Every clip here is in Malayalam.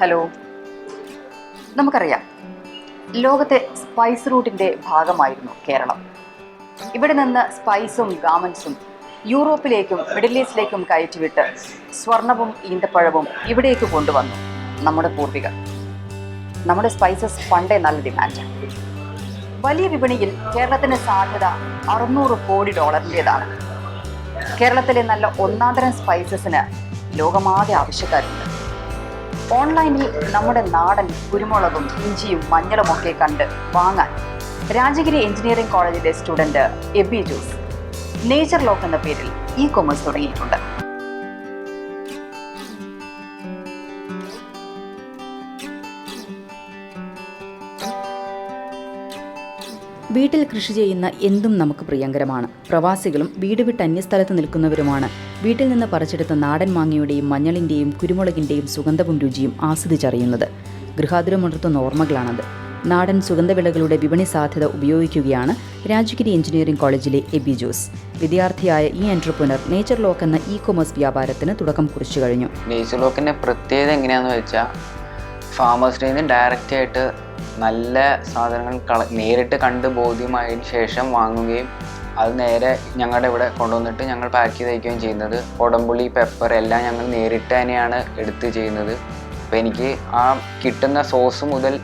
ഹലോ. നമുക്കറിയാം ലോകത്തെ സ്പൈസ് റൂട്ടിന്റെ ഭാഗമായിരുന്നു കേരളം. ഇവിടെ നിന്ന് സ്പൈസും ഗാമൻസും യൂറോപ്പിലേക്കും മിഡിൽ ഈസ്റ്റിലേക്കും കയറ്റിവിട്ട് സ്വർണവും ഈന്തപ്പഴവും ഇവിടേക്ക് കൊണ്ടുവന്നു നമ്മുടെ പൂർവികർ. നമ്മുടെ സ്പൈസസ് പണ്ടേ നല്ല ഡിമാൻഡ് വലിയ വിപണിയിൽ കേരളത്തിന് സാധ്യത അറുന്നൂറ് കോടി ഡോളറിന്റെതാണ് കേരളത്തിലെ നല്ല ഒന്നാന്തരം സ്പൈസസിന് ലോകമാകെ ആവശ്യക്കാരുണ്ട്. ഓൺലൈനിൽ നമ്മുടെ നാടൻ കുരുമുളകും ഇഞ്ചിയും മഞ്ഞളും ഒക്കെ കണ്ട് വാങ്ങാൻ രാജഗിരി എഞ്ചിനീയറിംഗ് കോളേജിലെ student Aby Jose nature lock എന്ന പേരിൽ ഇ കൊമേഴ്സ് തുടങ്ങിയിട്ടുണ്ട്. വീട്ടിൽ കൃഷി ചെയ്യുന്ന എന്തും നമുക്ക് പ്രിയങ്കരമാണ്. പ്രവാസികളും വീട് വിട്ട് അന്യസ്ഥലത്ത് നിൽക്കുന്നവരുമാണ്. വീട്ടിൽ നിന്ന് പറിച്ചെടുത്ത നാടൻ മാങ്ങയുടെയും മഞ്ഞളിന്റെയും കുരുമുളകിന്റെയും സുഗന്ധവും രുചിയും ആസ്വദിച്ചറിയുന്നത്. ഗൃഹാതുരമുണർത്തുന്ന ഓർമ്മകളാണത്. നാടൻ സുഗന്ധവിളകളുടെ വിപണി സാധ്യത ഉപയോഗിക്കുകയാണ് രാജഗിരി എഞ്ചിനീയറിംഗ് കോളേജിലെ എബി ജോസ്. വിദ്യാർത്ഥിയായ ഈ എന്റർപ്രണർ നേച്ചർ ലോക്ക് എന്ന ഇ കൊമേഴ്സ് വ്യാപാരത്തിന് തുടക്കം കുറിച്ചു കഴിഞ്ഞു. നേച്ചർ ലോക്കിന്റെ പ്രത്യേകത എങ്ങനെയാണെന്ന് വെച്ചാൽ ഫാമേഴ്സിൽ നിന്ന് ഡയറക്റ്റ് ആയിട്ട് നല്ല സാധനങ്ങൾ കള നേരിട്ട് കണ്ട് ബോധ്യമായതിനു ശേഷം വാങ്ങുകയും അത് നേരെ ഞങ്ങളുടെ ഇവിടെ കൊണ്ടുവന്നിട്ട് ഞങ്ങൾ പാക്ക് ചെയ്ത് അയക്കുകയും ചെയ്യുന്നത്. കൊടംപുളി പെപ്പർ എല്ലാം ഞങ്ങൾ നേരിട്ട് തന്നെയാണ് എടുത്ത് ചെയ്യുന്നത്. അപ്പോൾ എനിക്ക് ആ കിട്ടുന്ന സോസ് മുതൽ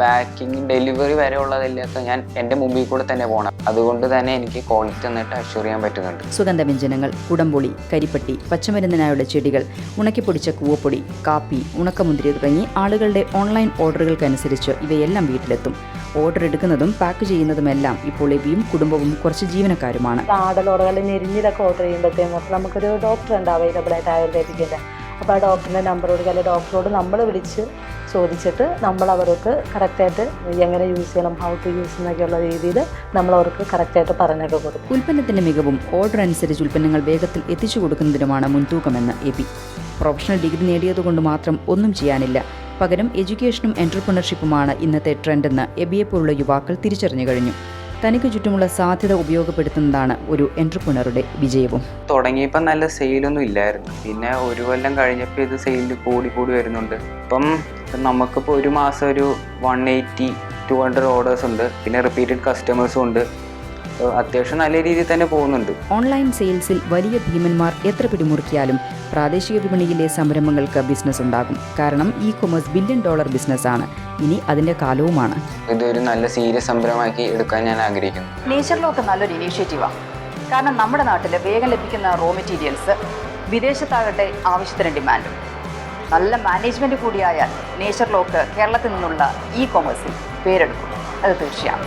പാക്കിങ് ഡെലിവറി വരെ ഉള്ളതെല്ലാം. ഞാൻ എന്റെ മുമ്പിൽ കൂടെ തന്നെ പോകണം അതുകൊണ്ട് തന്നെ എനിക്ക് ക്വാളിറ്റി തന്നിട്ട് അഷ്യൂർ ചെയ്യാൻ പറ്റുന്നുണ്ട്. സുഗന്ധവ്യഞ്ജനങ്ങൾ കുടംപൊളി കരിപ്പട്ടി പച്ചമരുന്നിനായുള്ള ചെടികൾ ഉണക്കിപ്പൊടിച്ച കൂവപ്പൊടി കാപ്പി ഉണക്കമുന്തിരി തുടങ്ങി ആളുകളുടെ ഓൺലൈൻ ഓർഡറുകൾക്കനുസരിച്ച് ഇവയെല്ലാം വീട്ടിലെത്തും. ഓർഡർ എടുക്കുന്നതും പാക്ക് ചെയ്യുന്നതുമെല്ലാം ഇപ്പോൾ എബിയും കുടുംബവും കുറച്ച് ജീവനക്കാരുമാണ്. ആടലോടുകൾ നെരിഞ്ഞിലൊക്കെ ഓർഡർ ചെയ്യുമ്പോഴത്തേക്കും നമുക്കൊരു ഡോക്ടർ ഉണ്ട് അവൈലബിൾ ആയിട്ട് ആയുർവേദിക്കിന്റെ അപ്പോൾ ആ ഡോക്ടറിന്റെ കൊടുക്കുക അല്ലെങ്കിൽ ഡോക്ടറോട് നമ്മൾ വിളിച്ച് ചോദിച്ചിട്ട് നമ്മൾ അവർക്ക് കറക്റ്റായിട്ട് എങ്ങനെ യൂസ് ചെയ്യണം ഹൗ ടു യൂസ് എന്നൊക്കെയുള്ള രീതിയിൽ നമ്മൾ അവർക്ക് കറക്റ്റായിട്ട് പറഞ്ഞൊക്കെ കൊടുക്കും. ഉൽപ്പന്നത്തിന്റെ മികവും ഓർഡർ അനുസരിച്ച് ഉൽപ്പന്നങ്ങൾ വേഗത്തിൽ എത്തിച്ചു കൊടുക്കുന്നതിനുമാണ് മുൻതൂക്കമെന്ന് എ പി പ്രൊഫഷണൽ ഡിഗ്രി നേടിയതുകൊണ്ട് മാത്രം ഒന്നും ചെയ്യാനില്ല. പകരം എഡ്യൂക്കേഷനും എന്റർപ്രണർഷിപ്പുമാണ് ഇന്നത്തെ ട്രെൻഡെന്ന് എബിയെപ്പോലുള്ള യുവാക്കൾ തിരിച്ചറിഞ്ഞു കഴിഞ്ഞു. തനിക്ക് ചുറ്റുമുള്ള സാധ്യത ഉപയോഗപ്പെടുത്തുന്നതാണ് ഒരു എന്റർപ്രണറുടെ വിജയവും. തുടങ്ങിയപ്പോൾ നല്ല സെയിലൊന്നും ഇല്ലായിരുന്നു. പിന്നെ ഒരു കൊല്ലം കഴിഞ്ഞപ്പോൾ ഇത് സെയിൽ കൂടി കൂടി വരുന്നുണ്ട്. ഇപ്പം നമുക്കിപ്പോൾ ഒരു മാസം ഒരു one eighty two hundred orders ഉണ്ട്. പിന്നെ റിപ്പീറ്റഡ് കസ്റ്റമേഴ്സും ഉണ്ട്. അത്യാവശ്യം നല്ല രീതിയിൽ തന്നെ പോകുന്നുണ്ട്. ഓൺലൈൻ സെയിൽസിൽ വലിയ ഭീമന്മാർ എത്ര പിടിമുറുക്കിയാലും പ്രാദേശിക വിപണിയിലെ സംരംഭങ്ങൾക്ക് ബിസിനസ് ഉണ്ടാകും. കാരണം ഇ കൊമേഴ്സ് ബില്യൺ ഡോളർ ബിസിനസ്സാണ് ഇനി അതിന്റെ കാലവുമാണ്. ഇതൊരു നല്ല സീരിയസ് സംരംഭമാക്കി എടുക്കാൻ ഞാൻ ആഗ്രഹിക്കുന്നു. നേച്ചർ ലോക്ക് നല്ലൊരു ഇനീഷ്യേറ്റീവാണ് കാരണം നമ്മുടെ നാട്ടിൽ വേഗം ലഭിക്കുന്ന റോ മെറ്റീരിയൽസ് വിദേശത്താകട്ടെ ആവശ്യത്തിന് ഡിമാൻഡും നല്ല മാനേജ്മെന്റ് കൂടിയായാൽ നേച്ചർ ലോക്ക് കേരളത്തിൽ നിന്നുള്ള ഇ കോമേഴ്സിൽ പേരെടുക്കും. അത് തീർച്ചയാണ്